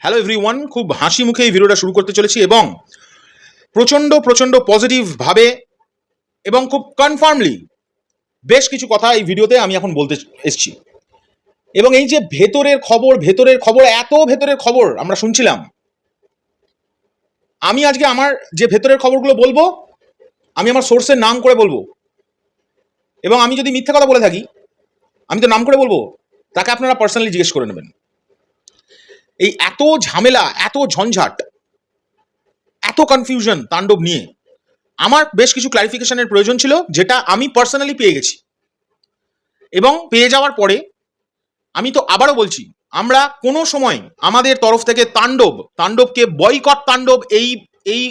Hello everyone খুব হাসি মুখে এই ভিডিওটা শুরু করতে চলেছি এবং প্রচণ্ড প্রচণ্ড পজিটিভভাবে এবং খুব কনফার্মলি বেশ কিছু কথা এই ভিডিওতে আমি এখন বলতে এসছি। এবং এই যে ভেতরের খবর ভেতরের খবর, এত ভেতরের খবর আমরা শুনছিলাম। আমি আজকে আমার যে ভেতরের খবরগুলো বলব, আমি আমার সোর্সের নাম করে বলব। এবং আমি যদি মিথ্যে কথা বলে থাকি, আমি তো নাম করে বলব, তাকে আপনারা পার্সোনালি জিজ্ঞেস করে নেবেন। এই এত ঝামেলা, এত ঝঞ্ঝাট, এত কনফিউশন তাণ্ডব নিয়ে। আমার বেশ কিছু ক্লারিফিকেশনের প্রয়োজন ছিল, যেটা আমি পার্সোনালি পেয়ে গেছি। এবং পেয়ে যাওয়ার পরে আমি তো আবারও বলছি, আমরা কোনো সময় আমাদের তরফ থেকে তাণ্ডব, তাণ্ডবকে বয়কট তাণ্ডব এই এই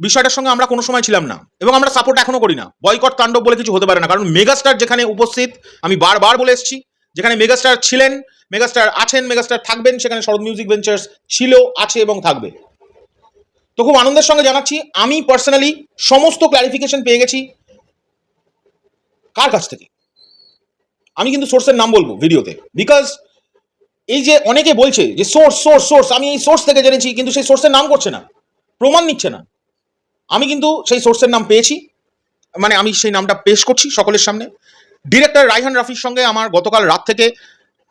বিষয়টার সঙ্গে আমরা কোনো সময় ছিলাম না। এবং আমরা সাপোর্ট এখনও করি না। বয়কট তাণ্ডব বলে কিছু হতে পারে না। কারণ মেগাস্টার যেখানে উপস্থিত, আমি বারবার বলে এসেছি, যেখানে মেগাস্টার ছিলেন মেগাস্টার আছেন, মেগাস্টার থাকবেন, সেখানে শরৎ মিউজিক ভেঞ্চার্স ছিল আছে এবং থাকবে। তো খুব আনন্দের সঙ্গে জানাচ্ছি, আমি পার্সোনালি সমস্ত ক্লারিফিকেশন পেয়ে গেছি। কার কাছ থেকে? আমি কিন্তু সোর্সের নাম বলব ভিডিওতে। বিকজ এই যে অনেকে বলছে যে সোর্স সোর্স সোর্স আমি এই সোর্স থেকে জেনেছি, কিন্তু সেই সোর্সের নাম করছে না। প্রমাণ নিচ্ছে না। আমি কিন্তু সেই সোর্সের নাম পেয়েছি। মানে আমি সেই নামটা পেশ করছি সকলের সামনে। ডিরেক্টর রাইহান রাফির সঙ্গে আমার গতকাল রাত থেকে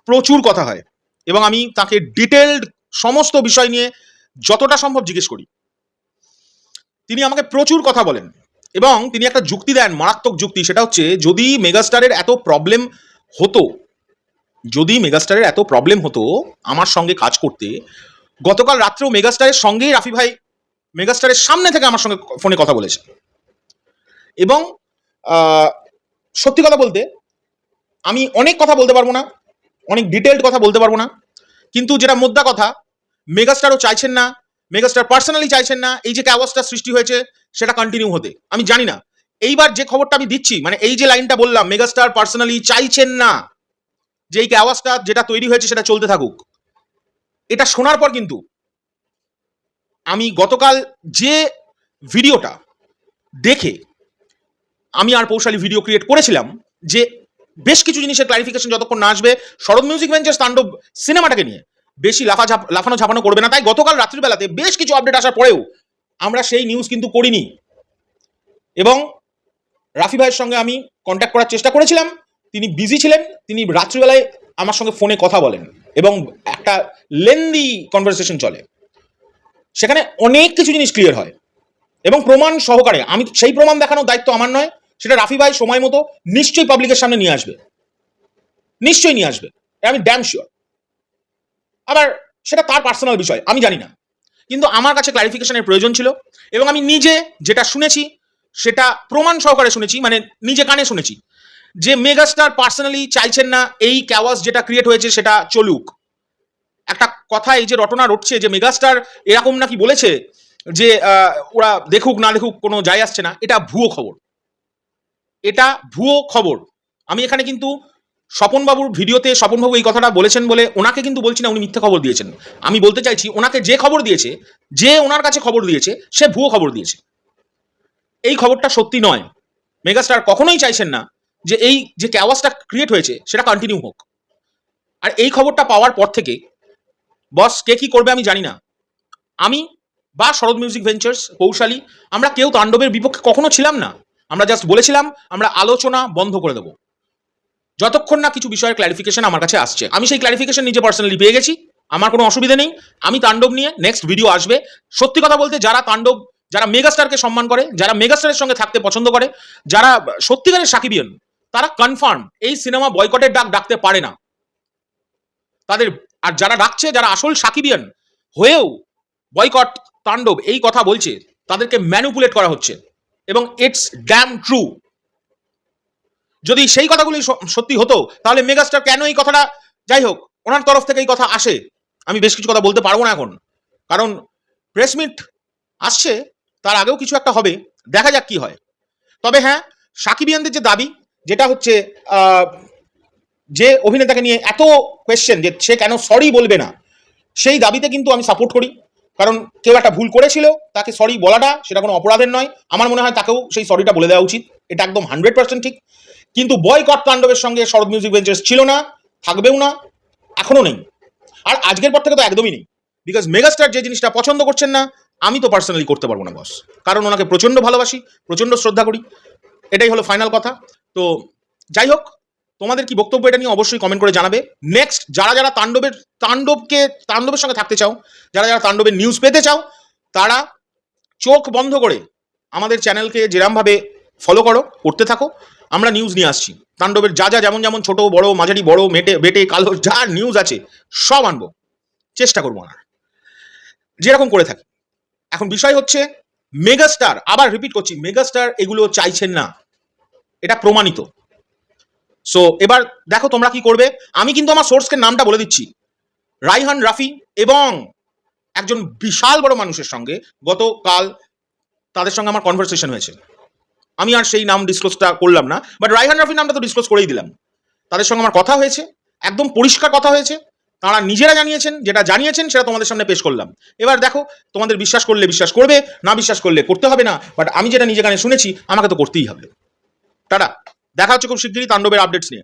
প্রচুর কথা হয় এবং আমি তাকে ডিটেলড সমস্ত বিষয় নিয়ে যতটা সম্ভব জিজ্ঞেস করি। তিনি আমাকে প্রচুর কথা বলেন এবং তিনি একটা যুক্তি দেন, মারাত্মক যুক্তি, সেটা হচ্ছে যদি মেগাস্টারের এত প্রবলেম হতো, যদি মেগাস্টারের এত প্রবলেম হতো আমার সঙ্গে কাজ করতে, গতকাল রাত্রেও মেগাস্টারের সঙ্গেই রাফি ভাই মেগাস্টারের সামনে থেকে আমার সঙ্গে ফোনে কথা বলেছে। এবং সত্যি কথা বলতে আমি অনেক কথা বলতে পারব না অনেক ডিটেলড কথা বলতে পারব না। কিন্তু যেটা মোদ্দা কথা মেগাস্টারও চাইছেন না মেগাস্টার পার্সোনালি চাইছেন না, এই যে ক্যাওয়াসটা সৃষ্টি হয়েছে, সেটা কন্টিনিউ হতে। আমি জানি না। এইবার যে খবরটা আমি দিচ্ছি মানে এই যে লাইনটা বললাম মেগাস্টার পার্সোনালি চাইছেন না, যে এই ক্যাওয়াসটা যেটা তৈরি হয়েছে সেটা চলতে থাকুক। এটা শোনার পর কিন্তু আমি গতকাল যে ভিডিওটা দেখে আমি আর পৌশালী ভিডিও ক্রিয়েট করেছিলাম, যে বেশ কিছু জিনিসের ক্লারিফিকেশন যতক্ষণ না আসবে, শরৎ মিউজিক ভেঞ্চার্স তাণ্ডব সিনেমাটাকে নিয়ে বেশি লাফা লাফানো ঝাপানো করবে না। তাই গতকাল রাত্রিবেলাতে বেশ কিছু আপডেট আসার পরেও আমরা সেই নিউজ কিন্তু করিনি। এবং রাফি ভাইয়ের সঙ্গে আমি কন্ট্যাক্ট করার চেষ্টা করেছিলাম। তিনি বিজি ছিলেন, তিনি রাত্রিবেলায় আমার সঙ্গে ফোনে কথা বলেন এবং একটা লেন্দি কনভারসেশন চলে। সেখানে অনেক কিছু জিনিস ক্লিয়ার হয় এবং প্রমাণ সহকারে, আমি সেই প্রমাণ দেখানোর দায়িত্ব আমার নয় সেটা রাফি ভাই সময় মতো নিশ্চয়ই পাবলিকের সামনে নিয়ে আসবে। নিশ্চয়ই নিয়ে আসবে। আমি ড্যাম শিওর আবার সেটা তার পার্সোনাল বিষয়, আমি জানি না। কিন্তু আমার কাছে ক্লারিফিকেশনের প্রয়োজন ছিল এবং আমি নিজে যেটা শুনেছি, সেটা প্রমাণ সহকারে শুনেছি মানে নিজে কানে শুনেছি যে মেগাস্টার পার্সোনালি চাইছেন না এই ক্যাওয়াস যেটা ক্রিয়েট হয়েছে সেটা চলুক। একটা কথা এই যে রটনা রটছে যে মেগাস্টার এরকম নাকি বলেছে যে ওরা দেখুক না দেখুক কোনো যায় আসছে না, এটা ভুয়ো খবর। এটা ভুয়ো খবর। আমি এখানে কিন্তু স্বপনবাবুর ভিডিওতে স্বপনবাবু এই কথাটা বলেছেন বলে ওনাকে কিন্তু বলছি না, উনি মিথ্যে খবর দিয়েছেন। আমি বলতে চাইছি, ওনাকে যে খবর দিয়েছে, যে ওনার কাছে খবর দিয়েছে, সে ভুয়ো খবর দিয়েছে। এই খবরটা সত্যি নয়। মেগাস্টার কখনোই চাইছেন না যে এই যে ক্যাওয়াসটা ক্রিয়েট হয়েছে, সেটা কন্টিনিউ হোক। আর এই খবরটা পাওয়ার পর থেকে বস কে কি করবে আমি জানি না। আমি বা শরৎ মিউজিক ভেঞ্চার্স কৌশালী, আমরা কেউ তাণ্ডবের বিপক্ষে কখনো ছিলাম না। আমরা জাস্ট বলেছিলাম, আমরা আলোচনা বন্ধ করে দেবো। যতক্ষণ না কিছু বিষয়ের ক্লারিফিকেশন আমার কাছে আসছে। আমি সেই ক্লারিফিকেশন নিজে পার্সোনালি পেয়ে গেছি, আমার কোনো অসুবিধা নেই। আমি তাণ্ডব নিয়ে নেক্সট ভিডিও আসবে। সত্যি কথা বলতে যারা তাণ্ডব, যারা মেগাস্টারকে সম্মান করে, যারা মেগাস্টারের সঙ্গে থাকতে পছন্দ করে, যারা সত্যিকারের সাকিবিয়ান, তারা কনফার্ম এই সিনেমা বয়কটের ডাক ডাকতে পারে না। তাদের, আর যারা ডাকছে, যারা আসল সাকিবিয়ান, হয়েও বয়কট তাণ্ডব এই কথা বলছে, তাদেরকে ম্যানুপুলেট করা হচ্ছে। এবং ইটস ড্যাম ট্রু যদি সেই কথাগুলি সত্যি হতো, তাহলে মেগাস্টার কেন এই কথাটা, যাই হোক, ওনার তরফ থেকে এই কথা আসে। আমি বেশ কিছু কথা বলতে পারব না এখন। কারণ প্রেসমিট আসছে, তার আগেও কিছু একটা হবে, দেখা যাক কি হয়। তবে হ্যাঁ সাকিবিয়ানদের যে দাবি, যেটা হচ্ছে যে অভিনেতাকে নিয়ে এত কোয়েশ্চেন যে সে কেন সরি বলবে না, সেই দাবিতে কিন্তু আমি সাপোর্ট করি। কারণ কেউ একটা ভুল করেছিল, তাকে সরি বলাটা সেটা কোনো অপরাধের নয়। আমার মনে হয় তাকেও সেই সরিটা বলে দেওয়া উচিত। এটা একদম হান্ড্রেড পার্সেন্ট ঠিক। কিন্তু বয়কট তাণ্ডবের সঙ্গে শরৎ মিউজিক ভেঞ্চার্স ছিল না, থাকবেও না এখনও নেই। আর আজকের পর থেকে তো একদমই নেই। বিকজ মেগাস্টার যে জিনিসটা পছন্দ করছেন না, আমি তো পার্সোনালি করতে পারব না বস কারণ ওনাকে প্রচণ্ড ভালোবাসি, প্রচণ্ড শ্রদ্ধা করি। এটাই হলো ফাইনাল কথা। তো যাই হোক তোমাদের কি বক্তব্য এটা নিয়ে অবশ্যই কমেন্ট করে জানাবে। নেক্সট যারা যারা তাণ্ডবের, তাণ্ডবকে, তাণ্ডবের সঙ্গে থাকতে চাও, যারা যারা তাণ্ডবের নিউজ পেতে চাও, তারা চোখ বন্ধ করে আমাদের চ্যানেলকে যেরমভাবে ফলো করো, করতে থাকো। আমরা নিউজ নিয়ে আসছি। তাণ্ডবের যা যা যেমন যেমন ছোট, বড়, মাঝারি, বড়, মেটে, বেটে, কালো, যা নিউজ আছে, সব আনব। চেষ্টা করব আনার যেরকম করে থাকি। এখন বিষয় হচ্ছে মেগাস্টার আবার রিপিট করছি মেগাস্টার এগুলো চাইছেন না। এটা প্রমাণিত। সো এবার দেখো তোমরা কি করবে। আমি কিন্তু আমার সোর্সকে নামটা বলে দিচ্ছি। রাইহান রাফি এবং একজন বিশাল বড় মানুষের সঙ্গে গতকাল তাদের সঙ্গে আমার কনভারসেশন হয়েছে। আমি আর সেই নাম ডিসক্লোজটা করলাম না বাট রাইহান রাফি নামটা তো ডিসক্লোজ করেই দিলাম। তাদের সঙ্গে আমার কথা হয়েছে, একদম পরিষ্কার কথা হয়েছে। তারা নিজেরা জানিয়েছেন, যেটা জানিয়েছেন সেটা তোমাদের সামনে পেশ করলাম। এবার দেখো, তোমাদের বিশ্বাস করলে বিশ্বাস করবে, না বিশ্বাস করলে করতে হবে না বাট আমি যেটা নিজে গানে শুনেছি, আমাকে তো করতেই হবে। টাটা। দেখা হচ্ছে খুব শিগগিরই তাণ্ডবের আপডেটস নিয়ে।